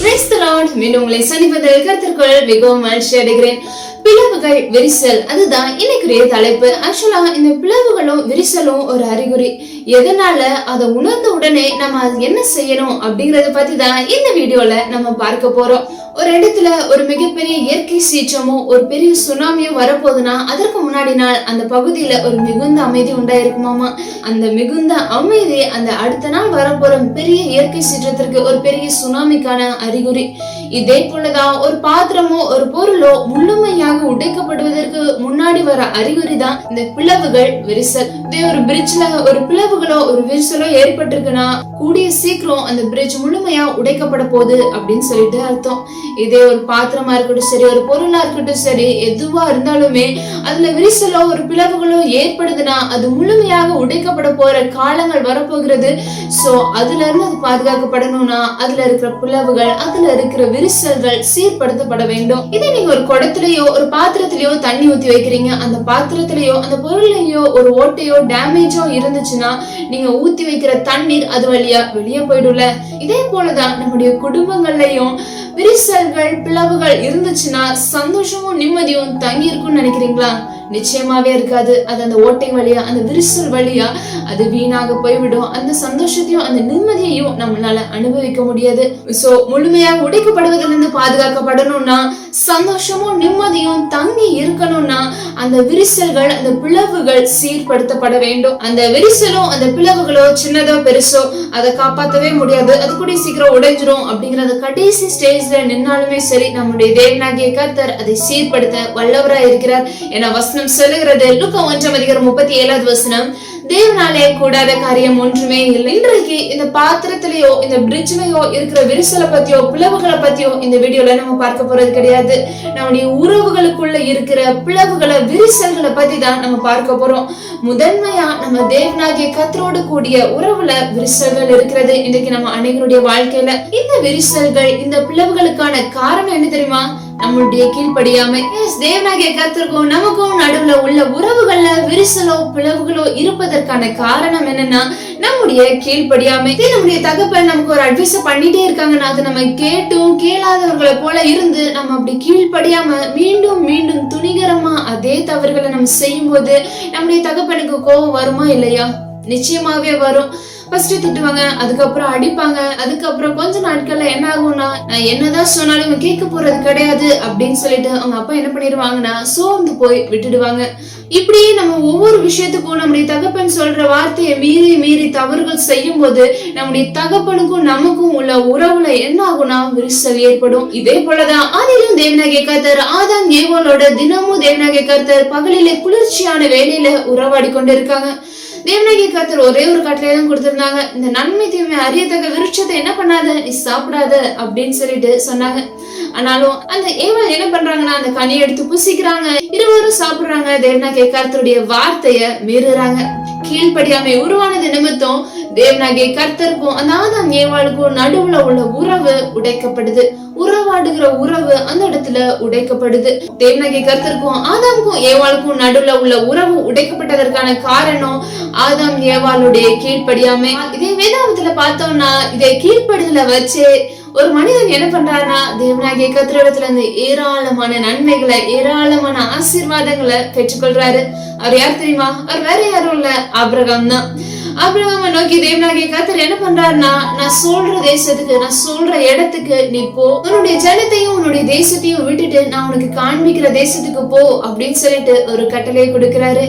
Price Lord மீண்டும் உங்களை சந்திப்பதில் கருத்திற்குள் மிகவும் மகிழ்ச்சி அடைகிறேன். பிளவுகள் விரிசல் அதுதான் இன்னைக்குரிய தலைப்பு. ஆக்சுவலா இந்த பிளவுகளும் விரிசலும் ஒரு அறிகுறி. எதனால அதை உணர்ந்த உடனே நம்ம அது என்ன செய்யணும் அப்படிங்கறத பத்தி தான் இந்த வீடியோல நம்ம பார்க்க போறோம். ஒரு இடத்துல ஒரு மிகப்பெரிய இயற்கை சீற்றமோ ஒரு பெரிய சுனாமியோ வரப்போகுதுன்னா அதற்கு முன்னாடி நாள் அந்த பகுதியில ஒரு மிகுந்த அமைதி உண்டாயிருக்குமாமா? அந்த மிகுந்த அமைதி அந்த அடுத்த நாள் வரப்போற பெரிய இயற்கை சீற்றத்திற்கு ஒரு பெரிய சுனாமிக்கான அறிகுறி. இதே போலதான் ஒரு பாத்திரமோ ஒரு பொருளோ முழுமையாக உடைக்கப்படுவதற்கு முன்னாடி வர அறிகுறி தான் இந்த பிளவுகள் விரிசல். இதே ஒரு பிரிட்ஜ்ல ஒரு பிளவுகளோ ஒரு விரிசலோ ஏற்பட்டிருக்குன்னா கூடிய சீக்கிரம் அந்த பிரிட்ஜ் முழுமையா உடைக்கப்பட போகுது அப்படின்னு சொல்லிட்டு அர்த்தம். இதே ஒரு பாத்திரமா இருக்கட்டும் சரி ஒரு பொருளா இருக்கட்டும் சரி எதுவா இருந்தாலுமே அதுல விரிசலோ ஒரு பிளவுகளோ ஏற்படுதுன்னா அது முழுமையாக உடைக்கப்பட போற காலங்கள் வரப்போகிறது. சோ அதுல இருந்து அது பாதுகாக்கப்படணும்னா அதுல இருக்கிற பிளவுகள் அதுல இருக்கிற விரிசல்கள் சீர்படுத்தப்பட வேண்டும். இதே நீங்க ஒரு குடத்திலேயோ ஒரு பாத்திரத்திலேயோ தண்ணி ஊத்தி வைக்கிறீங்க. அந்த பாத்திரத்திலேயோ அந்த பொருளையோ ஒரு ஓட்டையோ டேமேஜோ இருந்துச்சுன்னா நீங்க ஊத்தி வைக்கிற தண்ணீர் அது வழியா வெளியே போயிடும்ல. இதே போலதான் நம்முடைய குடும்பங்கள்லயும் விரிசல்கள் பிளவுகள் இருந்துச்சுன்னா சந்தோஷமும் நிம்மதியும் தங்கி இருக்கும்னு நினைக்கிறீங்களா? நிச்சயமாவே இருக்காது. அது அந்த ஓட்டை வழியா அந்த விரிசல் வழியா அது வீணாக போய்விடும். அந்த சந்தோஷத்தையும் அந்த நிம்மதியையும் நம்மளால அனுபவிக்க முடியாது. சோ முழுமையாக உடைக்கப்படுவதிலிருந்து பாதுகாக்கப்படணும்னா சந்தோஷமும் நிம்மதியும் தங்கி இருக்கணும்னா அந்த விரிசல்கள் அந்த பிளவுகள் சீர்படுத்தப்பட வேண்டும். அந்த விரிசலும் அந்த பிளவுகளோ சின்னதோ பெருசோ அதை காப்பாற்றவே முடியாது. அது கூட சீக்கிரம் உடைஞ்சிரும் அப்படிங்கிற அந்த கடைசி ஸ்டேஜ்ல நின்னாலுமே சரி நம்முடைய தேவனாகிய கர்த்தர் அதை சீர்படுத்த வல்லவராய் இருக்கிறார் என வசனம் சொல்லுகிறது. லுக்க ஒன்றாம் அதிகாரம் முப்பத்தி ஏழாவது வசனம். தேவனாலே கூடாத காரியம் ஒன்றுமே இல்லை. இன்றைக்கு இந்த பாத்திரத்திலேயோ இந்த பிரிட்ஜ்லயோ இருக்கிற விரிசலை பத்தியோ பிளவுகளை பத்தியோ இந்த வீடியோல நம்ம பார்க்க போறது கிடையாது. நம்முடைய உறவுகளுக்குள்ள இருக்கிற பிளவுகளை விரிசல்களை பத்தி தான் நம்ம பார்க்க போறோம். முதன்மையா நம்ம தேவனாகிய கத்தரோடு கூடிய உறவுல விரிசல்கள் இருக்கிறது இன்றைக்கு நம்ம அனைவருடைய வாழ்க்கையில. இந்த விரிசல்கள் இந்த பிளவுகளுக்கான காரணம் என்ன தெரியுமா? நம்மளுடைய கீழ்ப்படியாமை எஸ் தேவனாகிய கத்திற்கும் நமக்கும் நடுவுல உள்ள உறவுகள்ல விரிசலோ பிளவுகளோ இருப்பதற்கான காரணம் என்னன்னா நம்முடைய கீழ்ப்படியாமை. நம்முடைய தகப்பன் நமக்கு ஒரு அட்வைஸ் பண்ணிட்டே இருக்காங்கன்னா அது நம்ம கேட்டும் கேளாதவர்களை போல இருந்து நம்ம அப்படி கீழ்படியாம மீண்டும் மீண்டும் துணிகரமா அதே தவறுகளை நம்ம செய்யும் போது நம்முடைய தகப்பனுக்கு கோபம் வருமா இல்லையா? நிச்சயமாவே வரும். ஃபர்ஸ்ட் திட்டுவாங்க அதுக்கப்புறம் அடிப்பாங்க அதுக்கப்புறம் கொஞ்ச நாட்கள்ல என்ன ஆகும்னா நான் என்னதான் சொன்னாலும் இவன் கேட்க போறது கிடையாது அப்படின்னு சொல்லிட்டு அவங்க அப்பா என்ன பண்ணிடுவாங்கன்னா சோர்ந்து போய் விட்டுடுவாங்க. இப்படியே நம்ம ஒவ்வொரு விஷயத்துக்கும் நம்முடைய தகப்பன் சொல்ற வார்த்தையை மீறி மீறி தவறுகள் செய்யும் போது நம்முடைய தகப்பனுக்கும் நமக்கும் உள்ள உறவுல என்ன ஆகும்னா விரிசல் ஏற்படும். இதே போலதான் ஆதிலும் தேவனாகிய கர்த்தர் ஆதாம் ஏவோனோட தினமும் தேவனாகிய கர்த்தர் பகலிலே குளிர்ச்சியான வேலையில உறவாடி கொண்டு இருக்காங்க தேவனாகிய கர்த்தர் ஒரே ஒரு கட்டளை தான் கொடுத்திருந்தாங்க. இந்த நன்மை தீமை அறியத்தக்க விருட்சத்தை என்ன பண்ணாத? நீ சாப்பிடாத அப்படின்னு சொல்லிட்டு சொன்னாங்க. ஆனாலும் அந்த ஏவல் என்ன பண்றாங்கன்னா அந்த கனியை எடுத்து புசிக்கிறாங்க. இருவரும் சாப்பிடுறாங்க. தேவனாகிய கர்த்தருடைய வார்த்தைய மீறுறாங்க. கீழ்ப்படியாமை உருவானது நிமித்தம் தேவனாகிய கர்த்தருக்கும் அந்த ஆதாம் ஏவாளுக்கும் நடுவுல உள்ள உறவு உடைக்கப்படுது. உறவாடுகிற உறவு அந்த இடத்துல உடைக்கப்படுது. தேவனாகிய கருத்திற்கும் ஆதாமுக்கும் ஏவாளுக்கும் நடுவுல உள்ள உறவு உடைக்கப்பட்டதற்கான காரணம் ஆதாம் ஏவாளுடைய கீழ்ப்படியாமை. இதே வேதாந்தத்துல பார்த்தோம்னா இதை கீழ்ப்படுதல வச்சு ஒரு மனிதன் என்ன பண்றாருன்னா தேவனாகிய கத்திரிடத்துல இருந்து ஏராளமான நன்மைகளை ஏராளமான ஆசீர்வாதங்களை பெற்றுக்கொள்றாரு. அவர் யார் தெரியுமா? அவர் வேற யாரும் இல்ல. ஆபிரகாம் தான். அப்ரஹாம நோக்கி தேவனாகிய கத்தர் என்ன பண்றாருன்னா நான் சொல்ற தேசத்துக்கு நான் சொல்ற இடத்துக்கு நீ போ. உன்னுடைய ஜனத்தையும் உன்னுடைய தேசத்தையும் விட்டுட்டு நான் உனக்கு காண்பிக்கிற தேசத்துக்கு போ அப்படின்னு சொல்லிட்டு ஒரு கட்டளையை கொடுக்கிறாரு.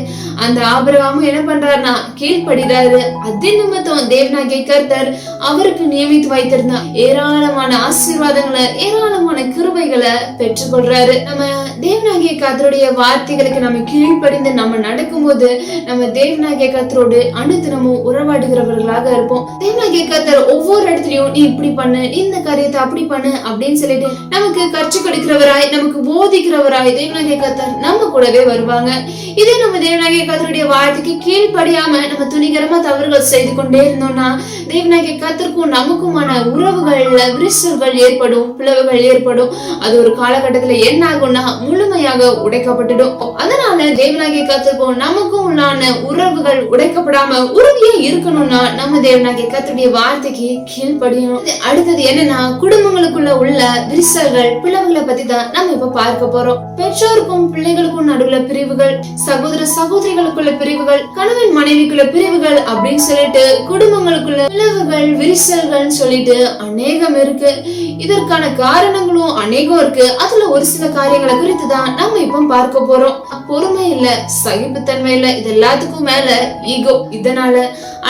அந்த ஆபிரகாமும் என்ன பண்றாருன்னா கீழ்படுகிறாரு அதே நிமித்தம் தேவனாகிய கர்த்தர் அவருக்கு நியமித்து வைத்திருந்த ஏராளமான ஆசீர்வாதங்களை ஏராளமான கிருபைகளை பெற்றுக்கொள்றாரு நம்ம தேவனாகிய கத்தருடைய வார்த்தைகளுக்கு நம்ம கீழ்ப்படிந்து நம்ம நடக்கும்போது நம்ம தேவனாகிய கத்தரோடு அனுதினமும் உறவாடுகிறவர்களாக இருப்போம். தேவனாகிய கர்த்தர் ஒவ்வொரு இடத்துலயும் நீ இப்படி பண்ணு நீ இந்த காரியத்தை அப்படி பண்ணு அப்படின்னு சொல்லிட்டு நமக்கு கற்றுக் கொடுக்கிறவராய் நமக்கு போதிக்கிறவராய் தேவனாகிய கர்த்தர் நம்ம கூடவே வருவாங்க. இதே நம்ம தேவனாகிய கர்த்தருடைய வார்த்தைக்கு கீழ்படியாம நம்ம துணிகரமா தவறுகள் செய்து கொண்டே இருந்தோம்னா தேவனாகிய கர்த்தருக்கும் நமக்குமான உறவுகள்ல விரிசல்கள் ஏற்படும் பிளவுகள் ஏற்படும். அது ஒரு காலகட்டத்துல என்ன ஆகும்னா முழுமையாக உடைக்கப்பட்டுடும். அதனால தேவனாகிய கர்த்தருக்கும் நமக்கும் உண்டான உறவுகள் உடைக்கப்படாம உறுதியா அப்படியே இருக்கணும்னா நம்ம தேவனாகிய கத்துடைய வார்த்தைக்கு கீழ்படியும் அடுத்தது என்னன்னா குடும்பங்களுக்குள்ள உள்ள விரிசல்கள் பிளவுகளை பத்தி தான் நம்ம இப்ப பார்க்க போறோம். பெற்றோருக்கும் பிள்ளைகளுக்கும் நடுவுல பிரிவுகள் சகோதர சகோதரிகளுக்குள்ள பிரிவுகள் கணவன் மனைவிக்குள்ள பிரிவுகள் அப்படின்னு சொல்லிட்டு குடும்பங்களுக்குள்ள பிளவுகள் விரிசல்கள் சொல்லிட்டு அநேகம் இருக்கு. இதற்கான காரணங்களும் அநேகம் இருக்கு. அதுல ஒரு சில காரியங்களை குறித்து தான் நம்ம இப்ப பார்க்க போறோம். பொறுமை இல்ல சகிப்புத்தன்மை இல்ல இது எல்லாத்துக்கும் மேல ஈகோ இதனால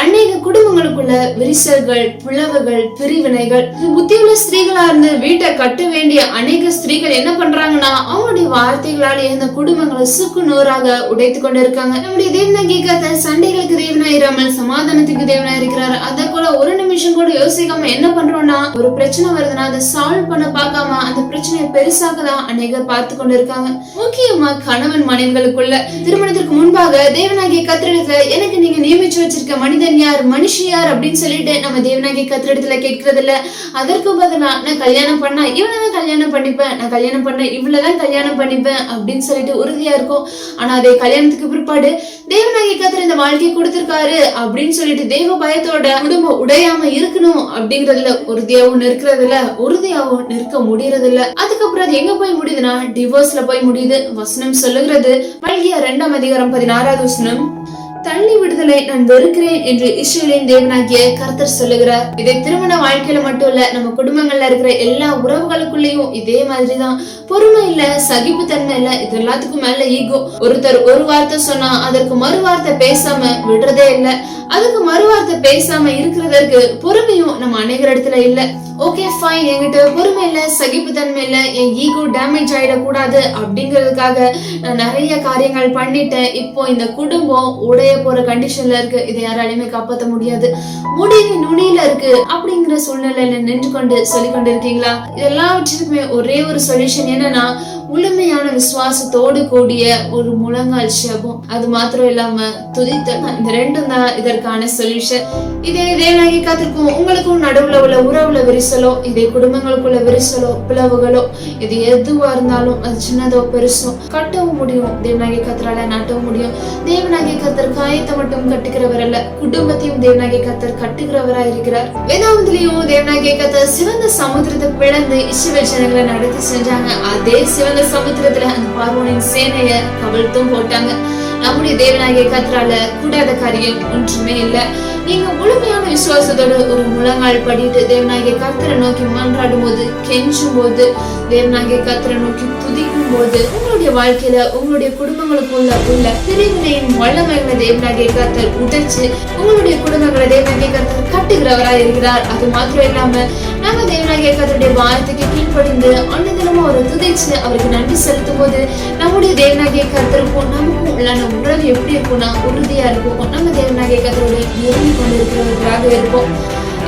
அநேக குடும்பங்களுக்குள்ள விரிசல்கள் பிளவுகள் பிரிவினைகள் புத்தியுள்ள ஸ்திரீகளா இருந்து வீட்டை கட்ட வேண்டிய அநேக ஸ்திரீகள் என்ன பண்றாங்கன்னா அவங்களுடைய வார்த்தைகளால் இந்த குடும்பங்களை சுக்கு நூறாக உடைத்து கொண்டு இருக்காங்க நம்முடைய தேவனா கேட்காத சண்டைகளுக்கு தேவனா இராமல் சமாதானத்துக்கு தேவனா இருக்கிறார். அத போல ஒரு நிமிஷம் கூட யோசிக்காம என்ன பண்றோம்னா ஒரு பிரச்சனை வருதுன்னா அதை சால்வ் பண்ண பார்க்காம அந்த பிரச்சனையை பெருசாக தான் அநேகர் பார்த்து கொண்டு இருக்காங்க முக்கியமா கணவன் மனைவிகளுக்குள்ள திருமணத்திற்கு முன்பாக தேவனாகிய கத்திரத்துல எனக்கு நீங்க நியமிச்சு வச்சிருக்க மனிதன் யார் மனுஷி யார் அப்படின்னு சொல்லிட்டு நம்ம தேவனாகிய கத்திரிடத்துல கேட்கறது இல்ல அதற்கு பதிலா நான் கல்யாணம் பண்ணா இவ்வளவுதான் கல்யாணம் பண்ணிப்பேன். நான் கல்யாணம் பண்ண இவ்வளவுதான் கல்யாணம் பண்ணிப்பேன். அப்படின்னு சொல்லிட்டு உறுதியா இருக்கும். ஆனா அதே கல்யாணத்துக்கு பிற்பாடு தேவநாயகி கத்திர இந்த வாழ்க்கையை கொடுத்திருக்காரு. அப்படின்னு சொல்லிட்டு தெய்வ பயத்தோட குடும்பம் உடையாம இருக்கணும் அப்படிங்கறதுல உறுதியாவும் இல்ல உறுதியாவும் நிற்க முடியறது இல்ல அதுக்கப்புறம் அது எங்க போய் முடியுதுன்னா டிவோர்ஸ்ல போய் முடியுது. வசனம் சொல்லுகிறது மல்கியா ரெண்டாம் அதிகாரம் பதினாறாவது வசனம். தள்ளி விடுதலை நான் வெறுக்கிறேன் என்று இஸ்ரேலின் தேவனாகிய கர்த்தர் சொல்லுகிறார் இதை திருமண வாழ்க்கையில மட்டும் இல்ல நம்ம குடும்பங்கள்ல இருக்கிற எல்லா உறவுகளுக்குள்ளேயும் இதே மாதிரிதான். பொறுமை இல்ல சகிப்புத்தன்மை இல்ல இது எல்லாத்துக்கும் மேல ஈகோ ஒருத்தர் ஒரு வார்த்தை சொன்னா அதற்கு மறு வார்த்தை பேசாம விடுறதே இல்ல. அதுக்கு மறு வார்த்தை பேசாம இருக்கிறதற்கு பொறுமையும் நம்ம அநேகர் இடத்துல இல்ல. ஓகே ஃபைன் என்கிட்ட பொறுமை இல்ல சகிப்புத்தன்மை இல்ல என் ஈகோ டேமேஜ் ஆயிடக்கூடாது அப்படிங்கிறதுக்காக நான் நிறைய காரியங்கள் பண்ணிட்டேன். இப்போ இந்த குடும்பம் உடைய போற கண்டிஷன்ல இருக்கு. இதை யாராலையுமே காப்பாற்ற முடியாது. முடிவு நுனியில இருக்கு அப்படிங்கிற சூழ்நிலையில நின்று கொண்டு சொல்லி கொண்டு இருக்கீங்களா எல்லாவற்றிற்குமே ஒரே ஒரு சொல்யூஷன் என்னன்னா முழுமையான விசுவாசத்தோடு கூடிய ஒரு முழங்கால் ஜெபம் அது மாத்திரம் இல்லாம துதித்தல் இந்த ரெண்டும் தான் இதற்கான சொல்யூஷன் இதே தேவனாகி காத்திருக்கும் உங்களுக்கும் நடுவுல உள்ள உறவுல விரிசலோ இதே குடும்பங்களுக்குள்ள விரிசலோ பிளவுகளோ இது எதுவா இருந்தாலும் அது சின்னதோ பெருசோ கட்டவும் முடியும். தேவநாயகி கத்தரால நாட்டவும் முடியும். தேவநாயகி கத்தர் காயத்தை மட்டும் கட்டுகிறவர் அல்ல. குடும்பத்தையும் தேவநாயகி கத்தர் கட்டுகிறவரா இருக்கிறார். வேதாந்தத்திலையும் தேவநாயகி கத்தர் சிவந்த சமுத்திரத்தை பிளந்து இஸ்ரவேல் ஜனங்களை நடத்தி செஞ்சாங்க. அதே சிவந்த சமுத்திரத்துல அந்த பார்வோனின் சேனைய கவிழ்த்தும் போட்டாங்க. நம்முடைய தேவநாயகை கத்தரால கூடாத காரியம் ஒன்றுமே இல்ல. நீங்க முழுமையான விசுவாசத்தோட ஒரு முழங்கால் படிட்டு தேவநாயகை கத்தரை நோக்கி மன்றாடும் போது கெஞ்சும் போது தேவநாயகை கத்தரை நோக்கி துதிக்கும் போது உங்களுடைய வாழ்க்கையில உங்களுடைய குடும்பங்களுக்குள்ள உள்ள பிரிவினையின் வல்லமைகளை தேவனாகிய கர்த்தர் உடைச்சு உங்களுடைய குடும்பங்களை தேவனாகிய கர்த்தர் கட்டுகிறவரா இருக்கிறார். அது மாத்திரம் இல்லாம நம்ம தேவனாகிய கர்த்தருடைய வார்த்தைக்கு கீழ்ப்படிந்து அன்னதினமும் அவரை துதைச்சு அவருக்கு நன்றி செலுத்தும் போது நம்முடைய தேவனாகிய கர்த்தருக்கும் நமக்கும் உள்ளான உறவு எப்படி இருக்கும்னா உறுதியா இருக்கும் நம்ம தேவனாகிய கர்த்தரோட நெருங்கி கொண்டிருக்கிறவர்களாக இருப்போம்.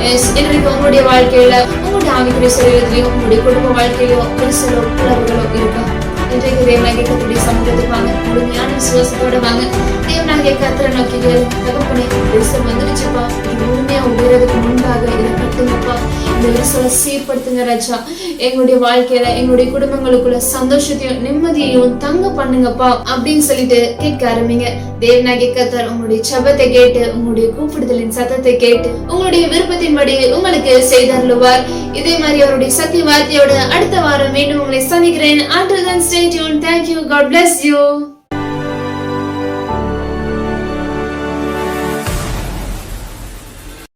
எஸ், இன்றைக்கு உங்களுடைய வாழ்க்கையில உங்களுடைய ஆவிக்குரிய சரீரத்திலையும் உங்களுடைய குடும்ப வாழ்க்கையிலோ சில உறவுகளோ இருக்கா இன்றைக்கு தேவனாகிய கர்த்தருடைய சமூகத்துக்கு வாங்க. முழுமையான விசுவாசத்தோட வாங்க. தேவனாகிய கர்த்தரை நோக்கி கேளு. தகப்பனே விரிசல் வந்துடுச்சுப்பா இது முழுமையா உடையறதுக்கு முன்பாக இதை கட்டுங்கப்பா. இந்த விரிசலை சீர்படுத்துங்க ராஜா. எங்களுடைய வாழ்க்கையில எங்களுடைய குடும்பங்களுக்குள்ள சந்தோஷத்தையும் நிம்மதியையும் தங்க பண்ணுங்கப்பா அப்படின்னு சொல்லிட்டு கேட்க ஆரம்பிங்க. தேவனாகிய கத்தர் உங்களுடைய சபத்தை கேட்டு உங்களுடைய கூப்பிடுதலின் சத்தத்தை கேட்டு உங்களுடைய விருப்பத்தின்படி உங்களுக்கு செய்தருளுவார். இதே மாதிரி அவருடைய சத்திய வார்த்தையோட அடுத்த வாரம் மீண்டும் உங்களை சந்திக்கிறேன். ஆண்டர் stay tuned thank you. God bless you